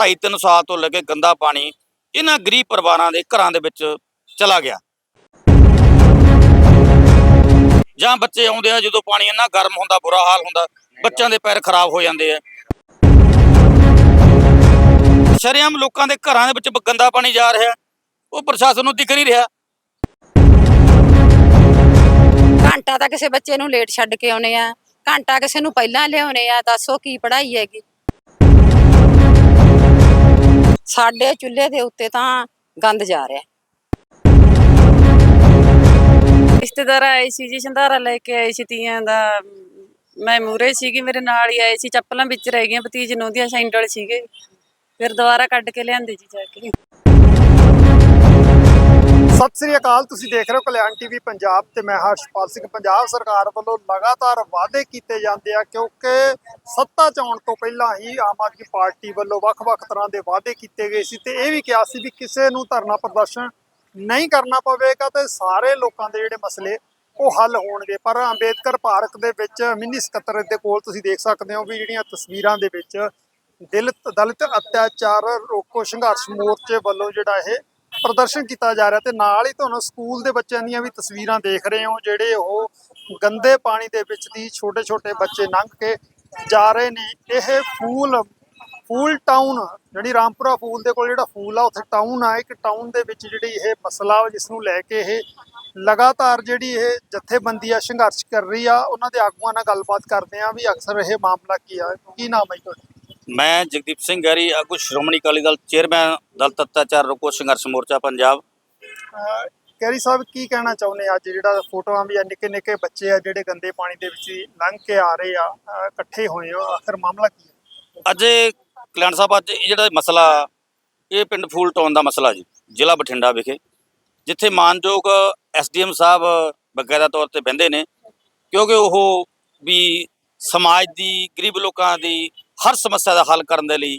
2.5 ਸਾਲ ਤੋਂ ਲੈ ਕੇ ਗੰਦਾ ਪਾਣੀ ਇਹਨਾਂ ਗਰੀਬ ਪਰਿਵਾਰਾਂ ਦੇ ਘਰਾਂ ਦੇ ਵਿੱਚ ਚਲਾ ਗਿਆ। ਜਾਂ ਬੱਚੇ ਆਉਂਦੇ ਆ ਜਦੋਂ ਪਾਣੀ ਇੰਨਾ ਗਰਮ ਹੁੰਦਾ, ਬੁਰਾ ਹਾਲ ਹੁੰਦਾ, ਬੱਚਿਆਂ ਦੇ ਪੈਰ ਖਰਾਬ ਹੋ ਜਾਂਦੇ ਆ। ਸ਼ਰੇਆਮ ਲੋਕਾਂ ਦੇ ਘਰਾਂ ਦੇ ਵਿੱਚ ਗੰਦਾ ਪਾਣੀ ਜਾ ਰਿਹਾ। ਉਹ ਪ੍ਰਸ਼ਾਸਨ ਨੂੰ ਦਿਖ ਨਹੀਂ ਰਿਹਾ। ਘੰਟਾ ਤਾਂ ਕਿਸੇ ਬੱਚੇ ਨੂੰ ਲੇਟ ਛੱਡ ਕੇ ਆਉਨੇ ਆ। ਘੰਟਾ ਕਿਸੇ ਨੂੰ ਪਹਿਲਾਂ ਲਿਆਉਨੇ ਆ। ਦੱਸੋ ਕੀ ਪੜ੍ਹਾਈ ਹੈਗੀ। ਸਾਡੇ ਚੁੱਲ੍ਹੇ ਦੇ ਉੱਤੇ ਤਾਂ ਗੰਦ ਜਾ ਰਿਹਾ। ਰਿਸ਼ਤੇਦਾਰ ਆਏ ਸੀ ਜੀ ਸੰਧਾਰਾ ਲੈ ਕੇ ਆਏ ਸੀ ਤੀਆਂ ਦਾ। ਮੈਂ ਮੂਰੇ ਸੀਗੀ, ਮੇਰੇ ਨਾਲ ਹੀ ਆਏ ਸੀ, ਚੱਪਲਾਂ ਵਿੱਚ ਰਹਿ ਗਈਆਂ, ਭਤੀਜ ਨੂੰ ਦੀਆਂ, ਸੈਂਡਲ ਸੀਗੇ। ਫਿਰ ਦੁਬਾਰਾ ਕੱਢ ਕੇ ਲਿਆਂਦੇ ਜੀ ਜਾ ਕੇ। ਸਤਿ ਸ੍ਰੀ ਅਕਾਲ, ਤੁਸੀਂ ਦੇਖ ਰਹੇ ਹੋ ਕਲਿਆਣ ਟੀਵੀ ਪੰਜਾਬ ਤੇ ਮੈਂ ਹਰਸ਼ਪਾਲ ਸਿੰਘ ਪੰਜਾਬ। ਸਰਕਾਰ ਵੱਲੋਂ ਲਗਾਤਾਰ ਵਾਅਦੇ ਕੀਤੇ ਜਾਂਦੇ ਆ ਕਿਉਂਕਿ ਸੱਤਾ 'ਚ ਆਉਣ ਤੋਂ ਪਹਿਲਾਂ ਹੀ ਆਮ ਆਦਮੀ ਪਾਰਟੀ ਵੱਲੋਂ ਵੱਖ-ਵੱਖ ਤਰ੍ਹਾਂ ਦੇ ਵਾਅਦੇ ਕੀਤੇ ਗਏ ਸੀ ਤੇ ਇਹ ਵੀ ਕਿਹਾ ਸੀ ਵੀ ਕਿਸੇ ਨੂੰ ਧਰਨਾ ਪ੍ਰਦਰਸ਼ਨ ਨਹੀਂ ਕਰਨਾ ਪਵੇਗਾ ਤੇ ਸਾਰੇ ਲੋਕਾਂ ਦੇ ਜਿਹੜੇ ਮਸਲੇ ਉਹ ਹੱਲ ਹੋਣਗੇ। ਪਰ ਅੰਬੇਦਕਰ ਪਾਰਕ ਦੇ ਵਿੱਚ ਮਿੰਨੀ ਸਕੱਤਰ ਦੇ ਕੋਲ ਤੁਸੀਂ ਦੇਖ ਸਕਦੇ ਹੋ ਵੀ ਜਿਹੜੀਆਂ ਤਸਵੀਰਾਂ ਦੇ ਵਿੱਚ ਦਲਿਤ ਦਲਿਤ ਅਤਿਆਚਾਰ ਰੋਕੋ ਸੰਘਰਸ਼ ਮੋਰਚੇ ਵੱਲੋਂ ਜਿਹੜਾ ਇਹ ਪ੍ਰਦਰਸ਼ਨ ਕੀਤਾ ਜਾ ਰਿਹਾ ਤੇ ਨਾਲ ਹੀ ਤੁਹਾਨੂੰ ਸਕੂਲ ਦੇ ਬੱਚਿਆਂ ਦੀਆਂ ਵੀ ਤਸਵੀਰਾਂ ਦੇਖ ਰਹੇ ਹੋ, ਜਿਹੜੇ ਉਹ ਗੰਦੇ ਪਾਣੀ ਦੇ ਵਿੱਚ ਦੀ ਛੋਟੇ ਛੋਟੇ ਬੱਚੇ ਲੰਘ ਕੇ ਜਾ ਰਹੇ ਨੇ। ਇਹ ਫੂਲ ਫੂਲ ਟਾਊਨ, ਜਿਹੜੀ ਰਾਮਪੁਰਾ ਫੂਲ ਦੇ ਕੋਲ ਜਿਹੜਾ ਫੂਲ ਆ, ਉੱਥੇ ਟਾਊਨ ਆ। ਇੱਕ ਟਾਊਨ ਦੇ ਵਿੱਚ ਜਿਹੜੀ ਇਹ ਮਸਲਾ ਵਾ, ਜਿਸ ਨੂੰ ਲੈ ਕੇ ਇਹ ਲਗਾਤਾਰ ਜਿਹੜੀ ਇਹ ਜਥੇਬੰਦੀ ਆ ਸੰਘਰਸ਼ ਕਰ ਰਹੀ ਆ, ਉਹਨਾਂ ਦੇ ਆਗੂਆਂ ਨਾਲ ਗੱਲਬਾਤ ਕਰਦੇ ਆ ਵੀ ਅਕਸਰ ਇਹ ਮਾਮਲਾ ਕੀ ਆ। ਕੀ ਨਾਮ ਹੈ ਜੀ ਤੁਹਾਡਾ? ਮੈਂ ਜਗਦੀਪ ਸਿੰਘ ਗੈਰੀ ਆਗੂ ਸ਼੍ਰੋਮਣੀ ਅਕਾਲੀ ਦਲ ਚੇਅਰਮੈਨ ਦਲ ਤੱਤਾਚਾਰ ਰੋਕੋ ਸੰਘਰਸ਼ ਮੋਰਚਾ ਪੰਜਾਬ। ਕੈਰੀ ਸਾਹਿਬ ਕੀ ਕਹਿਣਾ ਚਾਹੁੰਦੇ ਆ ਅੱਜ? ਜਿਹੜਾ ਫੋਟੋਆਂ ਵੀ ਆ ਨਿੱਕੇ ਨਿੱਕੇ ਬੱਚੇ ਆ ਜਿਹੜੇ ਗੰਦੇ ਪਾਣੀ ਦੇ ਵਿੱਚ ਲੰਘ ਕੇ ਆ ਰਹੇ ਆ ਇਕੱਠੇ ਹੋਏ ਆ ਆਖਰ ਮਾਮਲਾ ਕੀ ਹੈ ਅੱਜ ਕਲਿਆਣ ਸਾਹਿਬ ਅੱਜ ਇਹ ਜਿਹੜਾ ਮਸਲਾ ਇਹ ਪਿੰਡ ਫੂਲ ਟਾਊਨ ਦਾ ਮਸਲਾ ਜੀ ਜ਼ਿਲ੍ਹਾ ਬਠਿੰਡਾ ਵਿਖੇ ਜਿੱਥੇ ਮਾਨਯੋਗ ਐਸਡੀਐਮ ਸਾਹਿਬ ਬਕਾਇਦਾ ਤੌਰ ਤੇ ਬਹਿੰਦੇ ਨੇ ਕਿਉਂਕਿ ਉਹ ਵੀ ਸਮਾਜ ਦੀ ਗਰੀਬ ਲੋਕਾਂ ਦੀ ਹਰ ਸਮੱਸਿਆ ਦਾ ਹੱਲ ਕਰਨ ਦੇ ਲਈ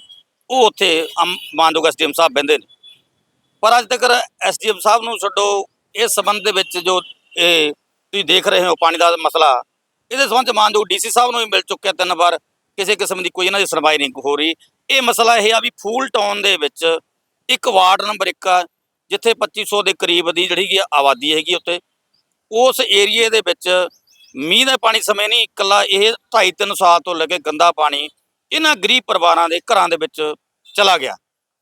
ਉਹ ਉੱਥੇ ਅਮ- ਮਾਨਯੋਗ ਐਸਡੀਐਮ ਸਾਹਿਬ ਬਹਿੰਦੇ ਨੇ। ਪਰ ਅੱਜ ਤੱਕ ਐਸਡੀਐਮ ਸਾਹਿਬ ਨੂੰ ਛੱਡੋ, ਇਸ ਸੰਬੰਧ ਦੇ ਵਿੱਚ ਜੋ, ਇਹ ਤੁਸੀਂ ਦੇਖ ਰਹੇ ਹੋ ਪਾਣੀ ਦਾ ਮਸਲਾ, ਇਹਦੇ ਸੰਬੰਧ ਚ ਮਾਨਯੋਗ ਡੀਸੀ ਸਾਹਿਬ ਨੂੰ ਵੀ ਮਿਲ ਚੁੱਕਿਆ ਤਿੰਨ ਵਾਰ, ਕਿਸੇ ਕਿਸਮ ਦੀ ਕੋਈ ਇਹਨਾਂ ਦੀ ਸੁਣਵਾਈ ਨਹੀਂ ਹੋ ਰਹੀ। ਇਹ ਮਸਲਾ ਇਹ ਆ ਵੀ ਫੂਲ ਟਾਊਨ ਦੇ ਵਿੱਚ ਇੱਕ ਵਾਰਡ ਨੰਬਰ 1 ਆ, ਜਿੱਥੇ 2500 ਦੇ ਕਰੀਬ ਦੀ ਜਿਹੜੀ ਆਬਾਦੀ ਹੈਗੀ ਉੱਤੇ ਉਸ ਏਰੀਏ ਦੇ ਵਿੱਚ ਮੀਂਹ ਦਾ ਪਾਣੀ ਸਮੇਂ ਨਹੀਂ, ਇਕੱਲਾ ਇਹ 2.5 ਸਾਲ ਤੋਂ ਲੈ ਕੇ ਗੰਦਾ ਪਾਣੀ ਇਹਨਾਂ ਗਰੀਬ ਪਰਿਵਾਰਾਂ ਦੇ ਘਰਾਂ ਦੇ ਵਿੱਚ ਚਲਾ ਗਿਆ,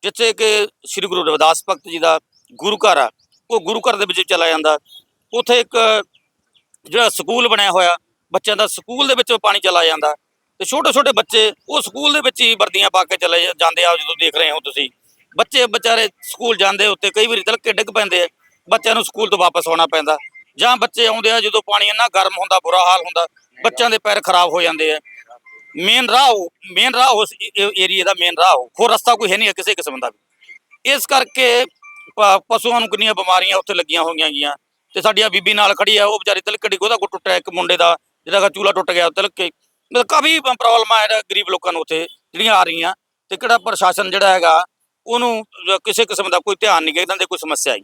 ਜਿੱਥੇ ਕਿ ਸ੍ਰੀ ਗੁਰੂ ਰਵਿਦਾਸ ਭਗਤ ਜੀ ਦਾ ਗੁਰੂ ਘਰ ਆ। ਉਹ ਗੁਰੂ ਘਰ ਦੇ ਵਿੱਚ ਚਲਾ ਜਾਂਦਾ। ਉੱਥੇ ਇੱਕ ਜਿਹੜਾ ਸਕੂਲ ਬਣਿਆ ਹੋਇਆ, ਬੱਚਿਆਂ ਦਾ ਸਕੂਲ ਦੇ ਵਿੱਚ ਪਾਣੀ ਚਲਾ ਜਾਂਦਾ। ਤੇ ਛੋਟੇ ਛੋਟੇ ਬੱਚੇ ਉਹ ਸਕੂਲ ਦੇ ਵਿੱਚ ਹੀ ਵਰਦੀਆਂ ਪਾ ਕੇ ਚਲੇ ਜਾਂਦੇ ਆ ਜਦੋਂ ਦੇਖ ਰਹੇ ਹੋ ਤੁਸੀਂ। ਬੱਚੇ ਵਿਚਾਰੇ ਸਕੂਲ ਜਾਂਦੇ ਉੱਤੇ ਕਈ ਵਾਰੀ ਤਲਕੇ ਡਿੱਗ ਪੈਂਦੇ ਆ, ਬੱਚਿਆਂ ਨੂੰ ਸਕੂਲ ਤੋਂ ਵਾਪਸ ਆਉਣਾ ਪੈਂਦਾ। ਜਾਂ ਬੱਚੇ ਆਉਂਦੇ ਆ ਜਦੋਂ ਪਾਣੀ ਇੰਨਾ ਗਰਮ ਹੁੰਦਾ, ਬੁਰਾ ਹਾਲ ਹੁੰਦਾ, ਬੱਚਿਆਂ ਦੇ ਪੈਰ ਖਰਾਬ ਹੋ ਜਾਂਦੇ ਆ। ਮੇਨ ਰਾਹ ਮੇਨ ਰਾਹ ਉਸ ਏਰੀਏ ਦਾ ਮੇਨ ਰਾਹ ਹੋਰ ਰਸਤਾ ਕੋਈ ਹੈ ਨਹੀਂ ਕਿਸੇ ਕਿਸਮ ਦਾ ਵੀ। ਇਸ ਕਰਕੇ ਪਸ਼ੂਆਂ ਨੂੰ ਕਿੰਨੀਆਂ ਬਿਮਾਰੀਆਂ ਉੱਥੇ ਲੱਗੀਆਂ ਹੋਈਆਂ ਗੀਆਂ। ਤੇ ਸਾਡੀ ਆ ਬੀਬੀ ਨਾਲ ਖੜੀ ਆ, ਉਹ ਵਿਚਾਰੀ ਤਿਲਕ ਡਿੱਗ ਉਹਦਾ ਗੁੱਟ ਟੁੱਟਿਆ, ਇੱਕ ਮੁੰਡੇ ਦਾ ਜਿਹੜਾ ਕਿ ਚੂਲਾ ਟੁੱਟ ਗਿਆ, ਉਹ ਤਿਲਕ ਕੇ। ਮਤਲਬ ਕਾਫੀ ਪ੍ਰੋਬਲਮ ਆ ਗਰੀਬ ਲੋਕਾਂ ਨੂੰ ਉੱਥੇ, ਜਿਹੜੀਆਂ ਆ ਰਹੀਆਂ। ਤੇ ਕਿਹੜਾ ਪ੍ਰਸ਼ਾਸਨ ਜਿਹੜਾ ਹੈਗਾ, ਉਹਨੂੰ ਕਿਸੇ ਕਿਸਮ ਦਾ ਕੋਈ ਧਿਆਨ ਨਹੀਂ ਇਹਨਾਂ ਦੇ ਕੋਈ ਸਮੱਸਿਆ ਆਈ।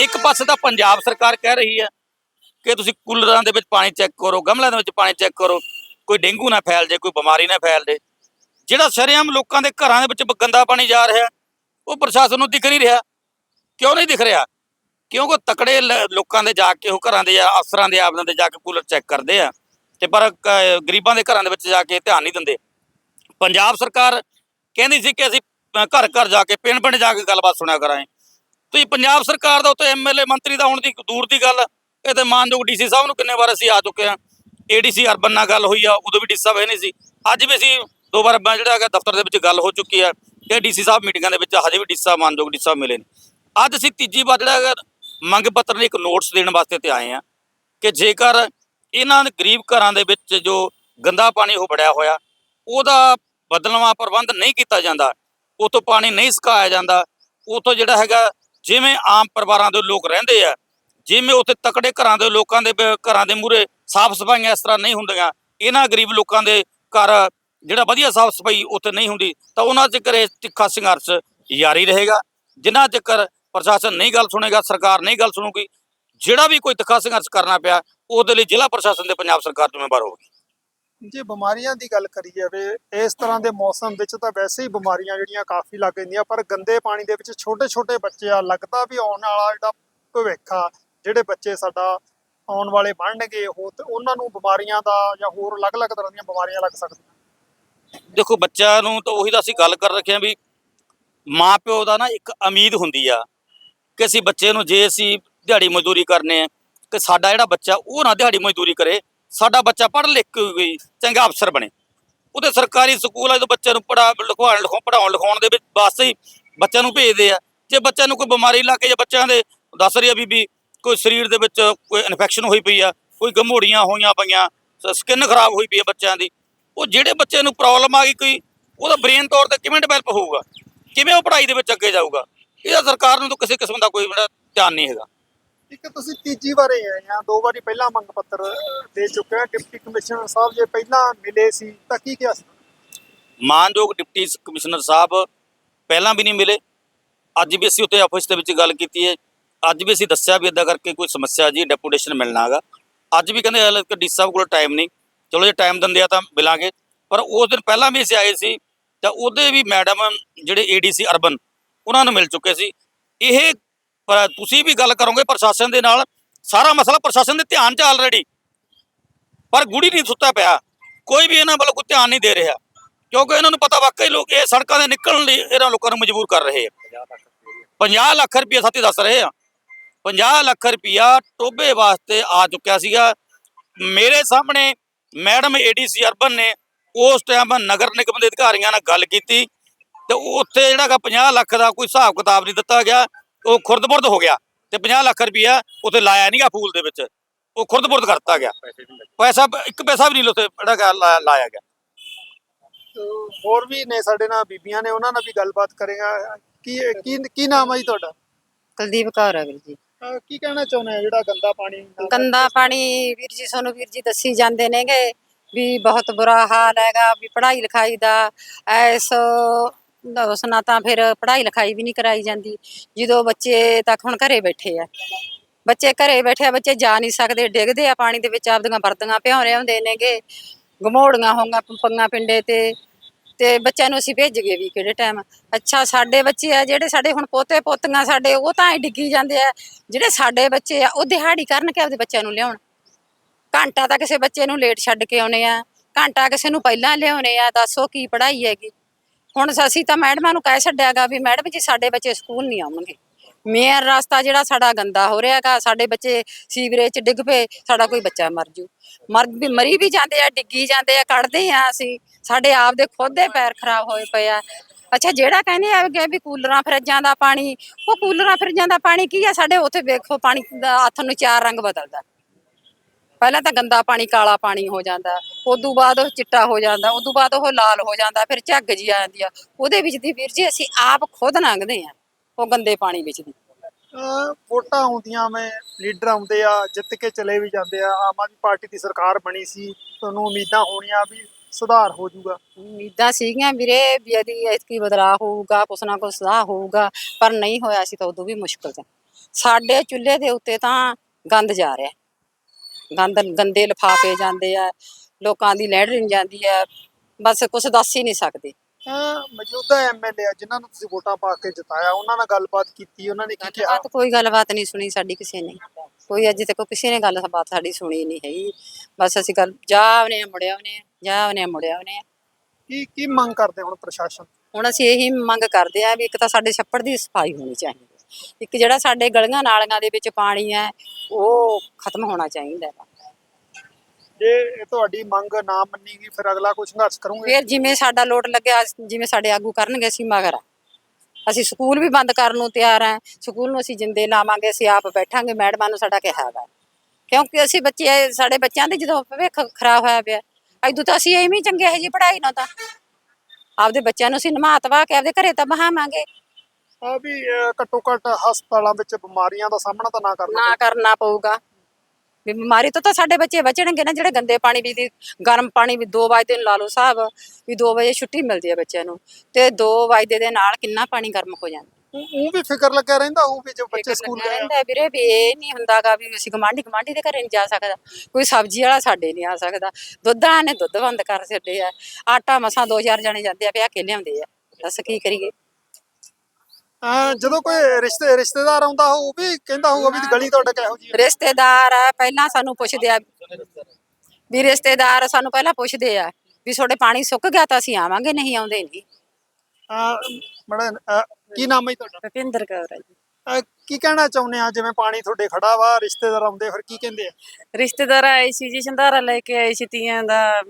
ਇੱਕ ਪਾਸੇ ਤਾਂ ਪੰਜਾਬ ਸਰਕਾਰ ਕਹਿ ਰਹੀ ਹੈ ਕਿ ਤੁਸੀਂ ਕੂਲਰਾਂ ਦੇ ਵਿੱਚ ਪਾਣੀ ਚੈੱਕ ਕਰੋ, ਗਮਲਿਆਂ ਦੇ ਵਿੱਚ ਪਾਣੀ ਚੈੱਕ ਕਰੋ। ਕੋਈ ਡੇਂਗੂ ਨਾ ਫੈਲ ਜੇ, ਕੋਈ ਬਿਮਾਰੀ ਨਾ ਫੈਲ ਜੇ। ਜਿਹੜਾ ਸ਼ਰੇਆਮ ਲੋਕਾਂ ਦੇ ਘਰਾਂ ਦੇ ਵਿੱਚ ਗੰਦਾ ਪਾਣੀ ਜਾ ਰਿਹਾ, ਉਹ ਪ੍ਰਸ਼ਾਸਨ ਨੂੰ ਦਿਖ ਨਹੀਂ ਰਿਹਾ। ਕਿਉਂ ਨਹੀਂ ਦਿਖ ਰਿਹਾ? ਕਿਉਂਕਿ ਤਕੜੇ ਲ- ਲੋਕਾਂ ਦੇ ਜਾ ਕੇ, ਉਹ ਘਰਾਂ ਦੇ ਅਫਸਰਾਂ ਦੇ ਆਪਨਾਂ ਦੇ ਜਾ ਕੇ ਕੂਲਰ ਚੈੱਕ ਕਰਦੇ ਆ। ਤੇ ਪਰ ਗਰੀਬਾਂ ਦੇ ਘਰਾਂ ਦੇ ਵਿੱਚ ਜਾ ਕੇ ਧਿਆਨ ਨਹੀਂ ਦਿੰਦੇ। ਪੰਜਾਬ ਸਰਕਾਰ ਕਹਿੰਦੀ ਸੀ ਕਿ ਅਸੀਂ ਘਰ ਘਰ ਜਾ ਕੇ ਪਿੰਡ ਪਿੰਡ ਜਾ ਕੇ ਗੱਲਬਾਤ ਸੁਣਿਆ ਕਰਾਂਗੇ। ਤੁਸੀਂ ਪੰਜਾਬ ਸਰਕਾਰ ਦਾ ਉੱਤੇ ਐਮਐਲਏ ਮੰਤਰੀ ਦਾ, ਹੋਣ ਦੀ, ਦੂਰ ਦੀ ਗੱਲ ਇਹ ਤੇ ਮਾਨਯੋਗ ਡੀਸੀ ਸਾਹਿਬ ਨੂੰ ਕਿੰਨੇ ਵਾਰ ਅਸੀਂ ਆ ਚੁੱਕੇ ਆ। ਏਡੀਸੀ ਅਰਬਨ ਨਾਲ ਗੱਲ ਹੋਈ ਆ, ਉਦੋਂ ਵੀ ਡੀਸੀ ਸਾਹਿਬ ਹੈ ਨਹੀਂ ਸੀ। ਅੱਜ ਵੀ ਅਸੀਂ ਦੋ ਵਾਰ ਮੈਂ ਜਿਹੜਾ ਹੈਗਾ ਦਫ਼ਤਰ ਦੇ ਵਿੱਚ ਗੱਲ ਹੋ ਚੁੱਕੀ ਆ ਤੇ ਡੀਸੀ ਸਾਹਿਬ ਮੀਟਿੰਗਾਂ ਦੇ ਵਿੱਚ ਹਜੇ ਵੀ ਡੀਸੀ ਸਾਹਿਬ ਮਾਨਯੋਗ ਡੀਸੀ ਸਾਹਿਬ ਮਿਲੇ ਨੇ। ਅੱਜ ਅਸੀਂ ਤੀਜੀ ਵਾਰ ਜਿਹੜਾ ਹੈਗਾ ਮੰਗ ਪੱਤਰ ਨੇ ਇੱਕ ਨੋਟਿਸ ਦੇਣ ਵਾਸਤੇ ਤੇ ਆਏ ਆ ਕਿ ਜੇਕਰ ਇਹਨਾਂ ਗਰੀਬ ਘਰਾਂ ਦੇ ਵਿੱਚ ਜੋ ਗੰਦਾ ਪਾਣੀ ਉਹ ਵੜਿਆ ਹੋਇਆ, ਉਹਦਾ ਬਦਲਵਾਂ ਪ੍ਰਬੰਧ ਨਹੀਂ ਕੀਤਾ ਜਾਂਦਾ ਉਤੋਂ ਪਾਣੀ ਨਹੀਂ ਸੁਕਾਇਆ ਜਾਂਦਾ ਉਤੋਂ ਜਿਹੜਾ ਹੈਗਾ ਜਿਵੇਂ ਆਮ ਪਰਿਵਾਰਾਂ ਦੇ ਲੋਕ ਰਹਿੰਦੇ ਆ ਜਿਵੇਂ ਉੱਥੇ ਤਕੜੇ ਘਰਾਂ ਦੇ ਲੋਕਾਂ ਦੇ ਘਰਾਂ ਦੇ ਮੂਹਰੇ ਸਾਫ਼ ਸਫਾਈਆਂ ਇਸ ਤਰ੍ਹਾਂ ਨਹੀਂ ਹੁੰਦੀਆਂ, ਇਹਨਾਂ ਗਰੀਬ ਲੋਕਾਂ ਦੇ ਘਰ ਜਿਹੜਾ ਵਧੀਆ ਸਾਫ਼ ਸਫ਼ਾਈ ਉੱਥੇ ਨਹੀਂ ਹੁੰਦੀ, ਤਾਂ ਉਹਨਾਂ ਚਿਰ ਇਹ ਤਿੱਖਾ ਸੰਘਰਸ਼ ਜਾਰੀ ਰਹੇਗਾ, ਜਿੰਨਾ ਚਿਰ ਪ੍ਰਸ਼ਾਸਨ ਨਹੀਂ ਗੱਲ ਸੁਣੇਗਾ, ਸਰਕਾਰ ਨਹੀਂ ਗੱਲ ਸੁਣੂਗੀ, ਜਿਹੜਾ ਵੀ ਕੋਈ ਤਿੱਖਾ ਸੰਘਰਸ਼ ਕਰਨਾ ਪਿਆ, ਉਹਦੇ ਲਈ ਜ਼ਿਲ੍ਹਾ ਪ੍ਰਸ਼ਾਸਨ ਤੇ ਪੰਜਾਬ ਸਰਕਾਰ ਜ਼ਿੰਮੇਵਾਰ ਹੋਵੇਗੀ। ਜੇ ਬਿਮਾਰੀਆਂ ਦੀ ਗੱਲ ਕਰੀ ਜਾਵੇ, ਇਸ ਤਰ੍ਹਾਂ ਦੇ ਮੌਸਮ ਵਿੱਚ ਤਾਂ ਵੈਸੇ ਹੀ ਬਿਮਾਰੀਆਂ ਜਿਹੜੀਆਂ ਕਾਫੀ ਲੱਗ ਜਾਂਦੀਆਂ, ਪਰ ਗੰਦੇ ਪਾਣੀ ਦੇ ਵਿੱਚ ਛੋਟੇ ਛੋਟੇ ਬੱਚੇ ਆ, ਲੱਗਦਾ ਵੀ ਆਉਣ ਵਾਲਾ ਜਿਹੜਾ ਭਵਿੱਖ ਆ ਜਿਹੜੇ ਬੱਚੇ ਸਾਡਾ ਆਉਣ ਵਾਲੇ ਬਣਨਗੇ, ਉਹ ਤੇ ਉਹਨਾਂ ਨੂੰ ਬਿਮਾਰੀਆਂ ਦਾ ਜਾਂ ਹੋਰ ਅਲੱਗ-ਅਲੱਗ ਤਰ੍ਹਾਂ ਦੀਆਂ ਬਿਮਾਰੀਆਂ ਲੱਗ ਸਕਦੀਆਂ। ਦੇਖੋ, ਬੱਚਿਆਂ ਨੂੰ ਤਾਂ ਉਹੀ ਤਾਂ ਅਸੀਂ ਗੱਲ ਕਰ ਰੱਖੇ ਵੀ ਮਾਂ ਦਾ ਨਾ ਇੱਕ ਉਮੀਦ ਹੁੰਦੀ ਆ ਕਿ ਅਸੀਂ ਬੱਚੇ ਨੂੰ ਜੇ ਅਸੀਂ ਦਿਹਾੜੀ ਮਜ਼ਦੂਰੀ ਕਰਨੇ ਆ, ਕਿ ਸਾਡਾ ਜਿਹੜਾ ਬੱਚਾ ਉਹ ਨਾ ਦਿਹਾੜੀ ਮਜ਼ਦੂਰੀ ਕਰੇ, ਸਾਡਾ ਬੱਚਾ ਪੜ੍ਹ ਲਿਖ ਕੇ ਕੋਈ ਚੰਗਾ ਅਫਸਰ ਬਣੇ। ਉਹਦੇ ਸਰਕਾਰੀ ਸਕੂਲ ਆ ਜਦੋਂ ਬੱਚਿਆਂ ਨੂੰ ਪੜਾ ਲਿਖਵਾਉਣ ਲਿਖਾਉਣ ਪੜਾਉਣ ਲਿਖਾਉਣ ਦੇ ਵਿੱਚ ਵਾਸਤੇ ਹੀ ਬੱਚਿਆਂ ਨੂੰ ਭੇਜਦੇ ਆ। ਜੇ ਬੱਚਿਆਂ ਨੂੰ ਕੋਈ ਬਿਮਾਰੀ ਲੱਗ ਕੇ ਜਾਂ ਬੱਚਿਆਂ ਦੇ, ਦੱਸ ਰਹੀ ਆ ਬੀਬੀ ਕੋਈ ਸਰੀਰ ਦੇ ਵਿੱਚ ਕੋਈ ਇਨਫੈਕਸ਼ਨ ਹੋਈ ਪਈ ਆ ਕੋਈ ਗੰਮੋੜੀਆਂ ਹੋਈਆਂ ਪਈਆਂ ਸਕਿਨ ਖਰਾਬ ਹੋਈ ਪਈ ਆ ਬੱਚਿਆਂ ਦੀ। ਉਹ ਜਿਹੜੇ ਬੱਚੇ ਨੂੰ ਪ੍ਰੋਬਲਮ ਆ ਗਈ ਕੋਈ ਉਹਦਾ ਬ੍ਰੇਨ ਤੌਰ ਤੇ ਕਿਵੇਂ ਡਿਵੈਲਪ ਹੋਊਗਾ? ਕਿਵੇਂ ਉਹ ਪੜ੍ਹਾਈ ਦੇ ਵਿੱਚ ਅੱਗੇ ਜਾਊਗਾ? ਇਹਦਾ ਸਰਕਾਰ ਨੂੰ ਤਾਂ ਕਿਸੇ ਕਿਸਮ ਦਾ ਕੋਈ ਧਿਆਨ ਨਹੀਂ ਹੈਗਾ। ਇੱਕ ਤੁਸੀਂ ਤੀਜੀ ਵਾਰੇ ਆਏ ਆ ਦੋ ਵਾਰੀ ਪਹਿਲਾਂ ਮੰਗ ਪੱਤਰ ਦੇ ਚੁੱਕੇ ਆ ਡਿਪਟੀ ਕਮਿਸ਼ਨਰ ਸਾਹਿਬ ਜੇ ਪਹਿਲਾਂ ਮਿਲੇ ਸੀ ਤਾਂ ਕੀ ਕਿਹਾ ਸੀ? ਮਾਨਯੋਗ ਡਿਪਟੀ ਕਮਿਸ਼ਨਰ ਸਾਹਿਬ ਪਹਿਲਾਂ ਵੀ ਨਹੀਂ ਮਿਲੇ। ਅੱਜ ਵੀ ਅਸੀਂ ਉੱਥੇ ਆਫਿਸ ਦੇ ਵਿੱਚ ਗੱਲ ਕੀਤੀ ਹੈ। ਅੱਜ ਵੀ ਅਸੀਂ ਦੱਸਿਆ ਵੀ ਇਦਾਂ ਕਰਕੇ ਕੋਈ ਸਮੱਸਿਆ ਜੀ ਡੈਪੂਟੇਸ਼ਨ ਮਿਲਣਾ ਹੈਗਾ। ਅੱਜ ਵੀ ਕਹਿੰਦੇ ਹਾਲੇ ਕਿ ਡੀ ਸਾਹਿਬ ਕੋਲ ਟਾਈਮ ਨਹੀਂ। ਚਲੋ ਜੇ ਟਾਈਮ ਦਿੰਦੇ ਆ ਤਾਂ ਮਿਲਾਂਗੇ। ਪਰ ਉਸ ਦਿਨ ਪਹਿਲਾਂ ਵੀ ਅਸੀਂ ਆਏ ਸੀ ਤਾਂ ਉਹਦੇ ਵੀ ਮੈਡਮ ਜਿਹੜੇ ਏਡੀਸੀ ਅਰਬਨ, ਉਹਨਾਂ ਨੂੰ ਮਿਲ ਚੁੱਕੇ ਸੀ। ਇਹ ਤੁਸੀਂ ਵੀ ਗੱਲ ਕਰੋਗੇ ਪ੍ਰਸ਼ਾਸਨ ਦੇ ਨਾਲ, ਸਾਰਾ ਮਸਲਾ ਪ੍ਰਸ਼ਾਸਨ ਦੇ ਧਿਆਨ 'ਚ ਆਲਰੇਡੀ ਪਰ ਗੁੜੀ ਨਹੀਂ ਸੁੱਤਾ ਪਿਆ। ਕੋਈ ਵੀ ਇਹਨਾਂ ਵੱਲ ਕੋਈ ਧਿਆਨ ਨਹੀਂ ਦੇ ਰਿਹਾ। ਕਿਉਂਕਿ ਇਹਨਾਂ ਨੂੰ ਪਤਾ ਵਾਕਈ ਲੋਕ ਇਹ ਸੜਕਾਂ ਦੇ ਨਿਕਲਣ ਲਈ ਇਹਨਾਂ ਲੋਕਾਂ ਨੂੰ ਮਜਬੂਰ ਕਰ ਰਹੇ ਆ। 50 ਲੱਖ ਰੁਪਏ ਸਾਥੀ ਦੱਸ ਰਹੇ ਆ। 50 ਲੱਖ ਰੁਪਇਆ ਟੋਬੇ ਵਾਸਤੇ ਆ ਚੁੱਕਿਆ ਸੀਗਾ। ਮੇਰੇ ਸਾਹਮਣੇ ਮੈਡਮ ਏਡੀਸੀ ਅਰਬਨ ਨੇ ਉਸ ਟਾਈਮ ਨਗਰ ਨਿਗਮ ਦੇ ਅਧਿਕਾਰੀਆਂ ਨਾਲ ਗੱਲ ਕੀਤੀ ਤੇ ਉੱਥੇ ਜਿਹੜਾ ਗਾ 50 ਲੱਖ ਦਾ ਕੋਈ ਹਿਸਾਬ ਕਿਤਾਬ ਨਹੀਂ ਦਿੱਤਾ ਗਿਆ। ਉਹ ਖੁਰਦਬੁਰਦ ਹੋ ਗਿਆ ਤੇ 50 ਲੱਖ ਰੁਪਇਆ ਉੱਥੇ ਲਾਇਆ ਨਹੀਂਗਾ ਫੂਲ ਦੇ ਵਿੱਚ। ਉਹ ਖੁਰਦਬੁਰਦ ਕਰਤਾ ਗਿਆ। ਪੈਸਾ ਇੱਕ ਪੈਸਾ ਵੀ ਨਹੀਂ ਉੱਥੇ ਜਿਹੜਾ ਲਾਇਆ ਗਿਆ। ਹੋਰ ਵੀ ਨੇ ਸਾਡੇ ਨਾਲ ਬੀਬੀਆਂ ਨੇ ਉਹਨਾਂ ਨਾਲ ਵੀ ਗੱਲਬਾਤ ਕਰੇਗਾ ਕੀ ਕੀ ਕੀ ਨਾਮ ਹੈ ਜੀ ਤੁਹਾਡਾ? ਕੁਲਦੀਪ ਕੌਰ ਹੈ ਵੀਰ ਜੀ। ਅਹ ਕੀ ਕਹਿਣਾ ਚਾਹੁੰਦੇ ਆ ਜਿਹੜਾ ਗੰਦਾ ਪਾਣੀ ਨਾਲ- ਗੰਦਾ ਪਾਣੀ ਵੀਰ ਜੀ ਸਾਨੂੰ ਵੀਰ ਜੀ ਦੱਸੀ ਜਾਂਦੇ ਨੇਗੇ ਵੀ ਬਹੁਤ ਬੁਰਾ ਹਾਲ ਹੈਗਾ ਵੀ ਪੜ੍ਹਾਈ ਲਿਖਾਈ ਦਾ ਐਸ ਉਸ ਨਾਲ ਤਾਂ ਫਿਰ ਪੜ੍ਹਾਈ ਲਿਖਾਈ ਵੀ ਨਹੀਂ ਕਰਾਈ ਜਾਂਦੀ ਜਦੋਂ ਬੱਚੇ ਤੱਕ ਹੁਣ ਘਰੇ ਬੈਠੇ ਆ। ਬੱਚੇ ਘਰੇ ਬੈਠੇ ਆ ਬੱਚੇ ਜਾ ਨਹੀਂ ਸਕਦੇ ਡਿੱਗਦੇ ਆ ਪਾਣੀ ਦੇ ਵਿੱਚ ਆਪਦੀਆਂ ਵਰਦੀਆਂ ਭਿਉਂ ਰਹੇ ਹੁੰਦੇ ਨੇਗੇ ਗਮੋੜੀਆਂ ਹੋਈਆਂ ਪੰਗਾ ਪਿੰਡੇ ਤੇ। ਤੇ ਬੱਚਿਆਂ ਨੂੰ ਅਸੀਂ ਭੇਜ ਗਏ ਵੀ ਕਿਹੜੇ ਟਾਈਮ ਅੱਛਾ, ਸਾਡੇ ਬੱਚੇ ਆ ਜਿਹੜੇ ਸਾਡੇ ਹੁਣ ਪੋਤੇ ਪੋਤੀਆਂ ਸਾਡੇ, ਉਹ ਤਾਂ ਐ ਡਿੱਗੀ ਜਾਂਦੇ ਆ। ਜਿਹੜੇ ਸਾਡੇ ਬੱਚੇ ਆ, ਉਹ ਦਿਹਾੜੀ ਕਰਨ ਕੇ ਆਪਦੇ ਬੱਚਿਆਂ ਨੂੰ ਲਿਆਉਣ। ਘੰਟਾ ਤਾਂ ਕਿਸੇ ਬੱਚੇ ਨੂੰ ਲੇਟ ਛੱਡ ਕੇ ਆਉਨੇ ਆ। ਘੰਟਾ ਕਿਸੇ ਨੂੰ ਪਹਿਲਾਂ ਲਿਆਉਨੇ ਆ, ਦੱਸੋ ਕੀ ਪੜ੍ਹਾਈ ਹੈਗੀ। ਹੁਣ ਅਸੀਂ ਤਾਂ ਮੈਡਮਾਂ ਨੂੰ ਕਹਿ ਛੱਡਿਆਗਾ ਵੀ ਮੈਡਮ ਜੀ, ਸਾਡੇ ਬੱਚੇ ਸਕੂਲ ਨਹੀਂ ਆਉਣਗੇ। ਮੇਨ ਰਸਤਾ ਜਿਹੜਾ ਸਾਡਾ ਗੰਦਾ ਹੋ ਰਿਹਾ ਰਿਹਾਗਾ ਸਾਡੇ ਬੱਚੇ ਸੀਵਰੇਜ ਚ ਡਿੱਗ ਪਏ, ਸਾਡਾ ਕੋਈ ਬੱਚਾ ਮਰ ਜੂ। ਮਰ ਵੀ, ਮਰੀ ਵੀ ਜਾਂਦੇ ਆ, ਡਿੱਗੀ ਜਾਂਦੇ ਆ, ਕੱਢਦੇ ਆ ਅਸੀਂ। ਸਾਡੇ ਆਪ ਦੇ ਖੁਦ ਦੇ ਪੈਰ ਖਰਾਬ ਹੋਏ ਪਏ ਆ। ਅੱਛਾ, ਜਿਹੜਾ ਕਹਿੰਦੇ ਆ ਕਿ ਵੀ ਕੂਲਰਾਂ, ਫਰਿੱਜਾਂ ਦਾ ਪਾਣੀ, ਉਹ ਕੂਲਰਾਂ, ਫਰਿੱਜਾਂ ਦਾ ਪਾਣੀ ਕੀ ਆ? ਸਾਡੇ ਉੱਥੇ ਵੇਖੋ ਪਾਣੀ ਦਾ ਹੱਥ ਨੂੰ ਚਾਰ ਰੰਗ ਬਦਲਦਾ। ਪਹਿਲਾਂ ਤਾਂ ਗੰਦਾ ਪਾਣੀ, ਕਾਲਾ ਪਾਣੀ ਹੋ ਜਾਂਦਾ। ਉਦੋਂ ਬਾਅਦ ਉਹ ਚਿੱਟਾ ਹੋ ਜਾਂਦਾ, ਉਦੋਂ ਬਾਅਦ ਉਹ ਲਾਲ ਹੋ ਜਾਂਦਾ, ਫਿਰ ਝੱਗ ਜੀ ਆ ਜਾਂਦੀ ਆ। ਉਹਦੇ ਵਿੱਚ ਦੀ ਵੀਰ ਜੀ, ਅਸੀਂ ਆਪ ਖੁਦ ਲੰਘਦੇ ਆ। ਉਹ ਗੰਦੇ ਪਾਣੀ ਵਿੱਚ ਦੀ। ਅਹ ਵੋਟਾਂ ਆਉਂਦੀਆਂ ਮੈਂ ਲੀਡਰ ਆਉਂਦੇ ਆ ਜਿੱਤ ਕੇ ਚਲੇ ਵੀ ਜਾਂਦੇ ਆ। ਆਮ ਆਦਮੀ ਪਾਰਟੀ ਦੀ ਸਰਕਾਰ ਬਣੀ ਸੀ ਤੁਹਾਨੂੰ ਉਮੀਦਾਂ ਹੋਣੀਆਂ ਵੀ ਸੁਧਾਰ ਹੋ ਜਾਊਗਾ। ਉਮੀਦਾਂ ਸੀਗੀਆਂ ਵੀਰੇ ਵੀ ਇਹਦੀ ਇਤਕੀ ਬਦਲਾਅ ਹੋਊਗਾ ਕੁਛ ਨਾ ਕੁਛ ਸੁਧਾਰ ਹੋਊਗਾ ਪਰ ਨਹੀਂ ਹੋਇਆ ਸੀ ਤਾਂ ਉਦੋਂ ਵੀ ਮੁਸ਼ਕਲ ਸੀ। ਸਾਡੇ ਚੁੱਲ੍ਹੇ ਦੇ ਉੱਤੇ ਤਾਂ ਗੰਦ ਜਾ ਰਿਹਾ। ਗੰਦ ਗੰਦੇ ਲਿਫਾਫੇ ਜਾਂਦੇ ਆ ਲੋਕਾਂ ਦੀ ਲੈਟਰਿਨ ਜਾਂਦੀ ਆ ਬਸ ਕੁਛ ਦੱਸ ਹੀ ਨਹੀਂ ਸਕਦੇ। ਮੌਜੂਦਾ ਐਮਐਲਏ ਜਿਨ੍ਹਾਂ ਨੂੰ ਤੁਸੀਂ ਵੋਟਾਂ ਪਾ ਕੇ ਜਿਤਾਇਆ ਉਹਨਾਂ ਨਾਲ ਗੱਲਬਾਤ ਕੀਤੀ ਉਹਨਾਂ ਨੇ ਕੀ ਕਿਹਾ ਗੱਲਬਾਤ ਕੋਈ ਗੱਲਬਾਤ ਨਹੀਂ ਸੁਣੀ ਸਾਡੀ ਕਿਸੇ ਨੇ। ਕੋਈ ਅੱਜ ਤੱਕ ਕਿਸੇ ਨੇ ਗੱਲਬਾਤ ਸਾਡੀ ਸੁਣੀ ਨਹੀਂ ਹੈਗੀ। ਬਸ ਅਸੀਂ ਗੱਲ ਜਾ ਆਉਨੇ ਆ ਮੁੜਿਆ ਆਉਨੇ ਆ ਜਾ ਆਉਨੇ ਆ ਮੁੜਿਆ ਆ। ਕੀ ਕੀ ਮੰਗ ਕਰਦੇ ਹੁਣ ਪ੍ਰਸ਼ਾਸਨ? ਹੁਣ ਅਸੀਂ ਇਹੀ ਮੰਗ ਕਰਦੇ ਆ ਵੀ ਇੱਕ ਤਾਂ ਸਾਡੇ ਛੱਪੜ ਦੀ ਸਫ਼ਾਈ ਹੋਣੀ ਚਾਹੀਦੀ ਇੱਕ ਜਿਹੜਾ ਸਾਡੇ ਗਲੀਆਂ ਨਾਲੀਆਂ ਦੇ ਵਿੱਚ ਪਾਣੀ ਹੈ ਉਹ ਖਤਮ ਹੋਣਾ ਚਾਹੀਦਾ ਹੈ। ਜੇ ਇਹ ਤੁਹਾਡੀ ਮੰਗ ਨਾ ਮੰਨੀਗੀ ਫਿਰ ਅਗਲਾ ਕੋਈ ਸੰਘਰਸ਼ ਕਰੋਗੇ? ਫਿਰ ਜਿਵੇਂ ਸਾਡਾ ਲੋਟ ਲੱਗਿਆ ਜਿਵੇਂ ਸਾਡੇ ਆਗੂ ਕਰਨਗੇ ਅਸੀਂ ਮਗਰ। ਅਸੀਂ ਸਕੂਲ ਵੀ ਬੰਦ ਕਰਨ ਨੂੰ ਤਿਆਰ ਆ ਸਕੂਲ ਨੂੰ ਅਸੀਂ ਜਿੰਦੇ ਲਾਵਾਂਗੇ ਅਸੀਂ ਆਪ ਬੈਠਾਂਗੇ ਮੈਡਮਾਂ ਨੂੰ ਸਾਡਾ ਕਿਹਾ ਵਾ ਕਿਉਂਕਿ ਅਸੀਂ ਬੱਚੇ ਸਾਡੇ ਬੱਚਿਆਂ ਦੇ ਜਦੋਂ ਭਵਿੱਖ ਖਰਾਬ ਹੋਇਆ ਪਿਆ ਐਦੋਂ ਤਾਂ ਅਸੀਂ ਐਵੇਂ ਹੀ ਚੰਗੇ ਹੈ ਜੀ ਪੜ੍ਹਾਈ ਨਾਲ ਤਾਂ। ਆਪਦੇ ਬੱਚਿਆਂ ਨੂੰ ਅਸੀਂ ਨਮਾਤਵਾ ਕੇ ਆਪਦੇ ਘਰੇ ਤਾਂ ਬਹਾਵਾਂਗੇ। ਆ ਵੀ ਘੱਟੋ ਘੱਟ ਹਸਪਤਾਲਾਂ ਵਿੱਚ ਬਿਮਾਰੀਆਂ ਦਾ ਸਾਹਮਣਾ ਤਾਂ ਨਾ ਕਰਨਾ ਨਾ ਕਰਨਾ ਪਊਗਾ। ਵੀ ਬਿਮਾਰੀ ਤੋਂ ਤਾਂ ਸਾਡੇ ਬੱਚੇ ਬਚਣਗੇ ਨਾ ਜਿਹੜੇ ਗੰਦੇ ਪਾਣੀ ਵੀ ਦੀ ਗਰਮ ਪਾਣੀ ਵੀ 2 ਵਜੇ ਨੂੰ ਲਾ ਲਓ ਸਾਹਿਬ ਵੀ 2 ਵਜੇ ਛੁੱਟੀ ਮਿਲਦੀ ਹੈ ਬੱਚਿਆਂ ਨੂੰ ਤੇ 2 ਵਜੇ ਦੇ ਨਾਲ ਕਿੰਨਾ ਪਾਣੀ ਗਰਮ ਹੋ ਜਾਂਦਾ ਉਹ ਵੀ ਫਿਕਰ ਲੱਗਿਆ ਰਹਿੰਦਾ ਉਹ ਵੀ ਜੋ ਬੱਚੇ ਸਕੂਲ ਗਏ। ਰਹਿੰਦਾ ਵੀਰੇ ਵੀ ਇਹ ਨਹੀਂ ਹੁੰਦਾਗਾ ਵੀ ਅਸੀਂ ਗਮਾਂਢੀ ਗਮਾਂਢੀ ਦੇ ਘਰੇ ਨਹੀਂ ਜਾ ਸਕਦਾ ਕੋਈ ਸਬਜ਼ੀ ਵਾਲਾ ਸਾਡੇ ਨਹੀਂ ਆ ਸਕਦਾ ਦੁੱਧ ਨੇ ਦੁੱਧ ਬੰਦ ਕਰ ਛੱਡੇ ਆ ਆਟਾ ਮਸਾਂ 2000 ਜਣੇ ਜਾਂਦੇ ਆ ਪਿਆ ਕੇ ਲਿਆਉਂਦੇ ਆ ਦੱਸ ਕੀ ਕਰੀਏ ਜਦੋਂ ਕੋਈ ਰਿਸ਼ਤੇ ਰਿਸ਼ਤੇਦਾਰ ਆਉਂਦਾ ਹੋ ਉਹ ਵੀ ਕਹਿੰਦਾ ਹੋਊਗਾ ਵੀ ਗਲੀ ਤੁਹਾਡੇ ਕਿਹੋ ਜੀ ਰਿਸ਼ਤੇਦਾਰ ਆ ਪਹਿਲਾਂ ਸਾਨੂੰ ਪੁੱਛਦੇ ਆ ਵੀ ਰਿਸ਼ਤੇਦਾਰ ਸਾਨੂੰ ਪਹਿਲਾਂ ਪੁੱਛਦੇ ਆ ਵੀ ਤੁਹਾਡੇ ਪਾਣੀ ਸੁੱਕ ਗਿਆ ਤਾਂ ਅਸੀਂ ਆਵਾਂਗੇ ਨਹੀਂ ਆਉਂਦੇ ਨਹੀਂ। ਮੜਾ ਕੀ ਨਾਮ ਹੈ ਤੁਹਾਡਾ? ਭਪਿੰਦਰ ਕੌਰ ਹੈ ਜੀ। ਅਹ ਕੀ ਕਹਿਣਾ ਚਾਹੁੰਦੇ ਆ? ਜਿਵੇਂ ਪਾਣੀ ਤੁਹਾਡੇ ਖੜਾ ਵਾ ਰਿਸ਼ਤੇਦਾਰ ਆਉਂਦੇ ਫਿਰ ਕੀ ਕਹਿੰਦੇ ਆ? ਰਿਸ਼ਤੇਦਾਰ ਆਏ ਸੀ ਜੀ ਸੰਧਾਰਾ ਲੈ ਕੇ ਆਏ ਸੀ ਤੀਆਂ ਦਾ।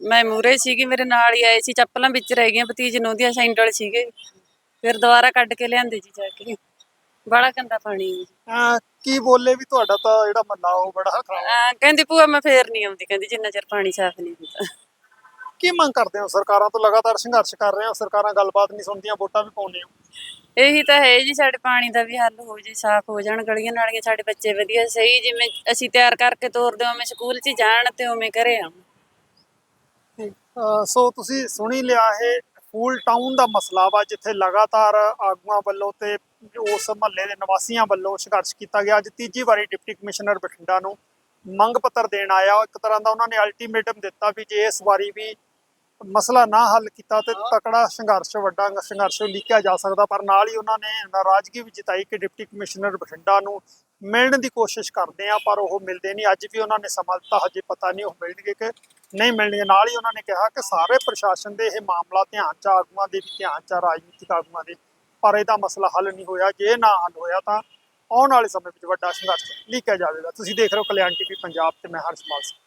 ਮੈਂ ਮੂਰੇ ਸੀਗੀ ਮੇਰੇ ਨਾਲ ਹੀ ਆਏ ਸੀ ਚੱਪਲਾਂ ਵਿੱਚ ਰਹਿ ਗਈਆਂ ਭਤੀਜ ਨੂੰ ਦੀਆਂ ਸੈਂਡਲ ਸੀਗੇ। ਫਿਰ ਦੁਬਾਰਾ ਕੱਢ ਕੇ ਲਿਆਂਦੇ ਜੀ ਜਾ ਕੇ। ਬੜਾ ਗੰਦਾ ਪਾਣੀ ਜੀ। ਅਹ ਕੀ ਬੋਲੇ ਵੀ ਤੁਹਾਡਾ ਤਾਂ ਜਿਹੜਾ ਮੱਲਾ ਉਹ ਬੜਾ ਖਰਾਬ ਅਹ ਕਹਿੰਦੀ ਭੂਆ ਮੈਂ ਫੇਰ ਨਹੀਂ ਆਉਂਦੀ ਕਹਿੰਦੀ ਜਿੰਨਾ ਚਿਰ ਪਾਣੀ ਸਾਫ਼ ਨਹੀਂ ਹੁੰਦਾ। ਕੀ ਮੰਗ ਕਰਦੇ ਹੋ? ਸਰਕਾਰਾਂ ਤੋਂ ਲਗਾਤਾਰ ਸੰਘਰਸ਼ ਕਰ ਰਹੇ ਹੋ ਸਰਕਾਰਾਂ ਗੱਲਬਾਤ ਨਹੀਂ ਸੁਣਦੀਆਂ ਵੋਟਾਂ ਵੀ ਪਾਉਂਦੇ ਹੋ। ਇਹੀ ਤਾਂ ਹੈ ਜੀ ਸਾਡੇ ਪਾਣੀ ਦਾ ਵੀ ਹੱਲ ਹੋ ਜੇ ਸਾਫ਼ ਹੋ ਜਾਣ ਗਲੀਆਂ ਨਾਲੀਆਂ ਸਾਡੇ ਬੱਚੇ ਵਧੀਆ ਸਹੀ ਜਿਵੇਂ ਅਸੀਂ ਤਿਆਰ ਕਰਕੇ ਤੋਰਦੇ ਹਾਂ ਉਵੇਂ ਸਕੂਲ 'ਚ ਜਾਣ ਤੇ ਉਵੇਂ ਘਰੇ ਆਉਣ। ਅਹ ਸੋ ਤੁਸੀਂ ਸੁਣੀ ਲਿਆ ਇਹ ਫੂਲ ਟਾਊਨ ਦਾ ਮਸਲਾ ਵਾ, ਜਿੱਥੇ ਲਗਾਤਾਰ ਆਗੂਆਂ ਵੱਲੋਂ ਤੇ ਉਸ ਮਹੱਲੇ ਦੇ ਨਿਵਾਸੀਆਂ ਵੱਲੋਂ ਸੰਘਰਸ਼ ਕੀਤਾ ਗਿਆ। ਅੱਜ ਤੀਜੀ ਵਾਰੀ ਡਿਪਟੀ ਕਮਿਸ਼ਨਰ ਬਠਿੰਡਾ ਨੂੰ ਮੰਗ ਪੱਤਰ ਦੇਣ ਆਇਆ। ਇੱਕ ਤਰ੍ਹਾਂ ਦਾ ਉਹਨਾਂ ਨੇ ਅਲਟੀਮੇਟਮ ਦਿੱਤਾ ਵੀ ਜੇ ਇਸ ਵਾਰੀ ਵੀ ਮਸਲਾ ਨਾ ਹੱਲ ਕੀਤਾ ਤੇ ਤਕੜਾ ਸੰਘਰਸ਼, ਵੱਡਾ ਸੰਘਰਸ਼ ਲਿਖਿਆ ਜਾ ਸਕਦਾ। ਪਰ ਨਾਲ ਹੀ ਉਹਨਾਂ ਨੇ ਨਾਰਾਜ਼ਗੀ ਵੀ ਜਤਾਈ ਕਿ ਡਿਪਟੀ ਕਮਿਸ਼ਨਰ ਬਠਿੰਡਾ ਨੂੰ ਮਿਲਣ ਦੀ ਕੋਸ਼ਿਸ਼ ਕਰਦੇ ਆ ਪਰ ਉਹ ਮਿਲਦੇ ਨਹੀਂ। ਅੱਜ ਵੀ ਉਹਨਾਂ ਨੇ ਸਮਾਂ ਦਿੱਤਾ, ਹਜੇ ਪਤਾ ਨਹੀਂ ਉਹ ਮਿਲਣਗੇ ਕਿ ਨਹੀਂ ਮਿਲਣਗੇ। ਨਾਲ ਹੀ ਉਹਨਾਂ ਨੇ ਕਿਹਾ ਕਿ ਸਾਰੇ ਪ੍ਰਸ਼ਾਸਨ ਦੇ ਇਹ ਮਾਮਲਾ ਧਿਆਨ ਚ, ਆਗੂਆਂ ਦੇ ਵੀ ਧਿਆਨ ਚ, ਰਾਜਨੀਤਿਕ ਆਗੂਆਂ ਦੇ। ਪਰ ਇਹਦਾ ਮਸਲਾ ਹੱਲ ਨਹੀਂ ਹੋਇਆ। ਜੇ ਨਾ ਹੱਲ ਹੋਇਆ ਤਾਂ ਆਉਣ ਵਾਲੇ ਸਮੇਂ ਵਿੱਚ ਵੱਡਾ ਸੰਘਰਸ਼ ਲਿਖਿਆ ਜਾਵੇਗਾ। ਤੁਸੀਂ ਦੇਖ ਰਹੇ ਹੋ ਕਲਿਆਣ ਟੀਵੀ ਪੰਜਾਬ ਤੇ ਮੈਂ ਹਰਸ਼ਮਾਲ ਸਿੰਘ।